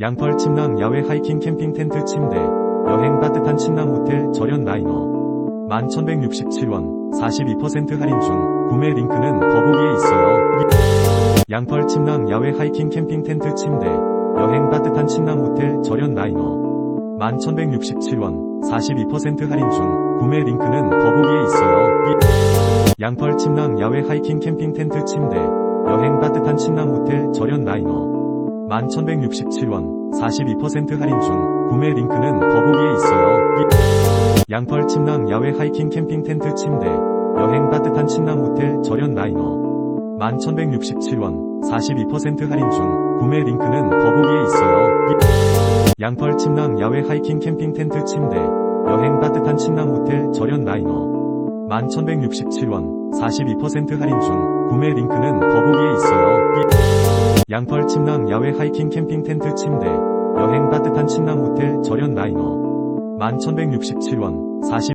양펄 침낭 야외 하이킹 캠핑 텐트 침대 여행 따뜻한 침낭 호텔 절연 라이너 11,167원 42% 할인 중 구매 링크는 더보기에 있어요. 양펄 침낭 야외 하이킹 캠핑 텐트 침대 여행 따뜻한 침낭 호텔 절연 라이너 11,167원 42% 할인 중 구매 링크는 더보기에 있어요. 양펄 침낭 야외 하이킹 캠핑 텐트 침대 여행 따뜻한 침낭 호텔 절연 라이너 11,167원 42% 할인 중 구매 링크는 더보기에 있어요. 양펄 침낭 야외 하이킹 캠핑 텐트 침대 여행 따뜻한 침낭 호텔 절연 라이너 11,167원 42% 할인 중 구매 링크는 더보기에 있어요. 양펄 침낭 야외 하이킹 캠핑 텐트 침대 여행 따뜻한 침낭 호텔 절연 라이너 11,167원 42% 할인 중 구매 링크는 더보기에 있어요. 양펄 침낭 야외 하이킹 캠핑 텐트 침대 여행 따뜻한 침낭 호텔 절연 라이너. 11,167원 40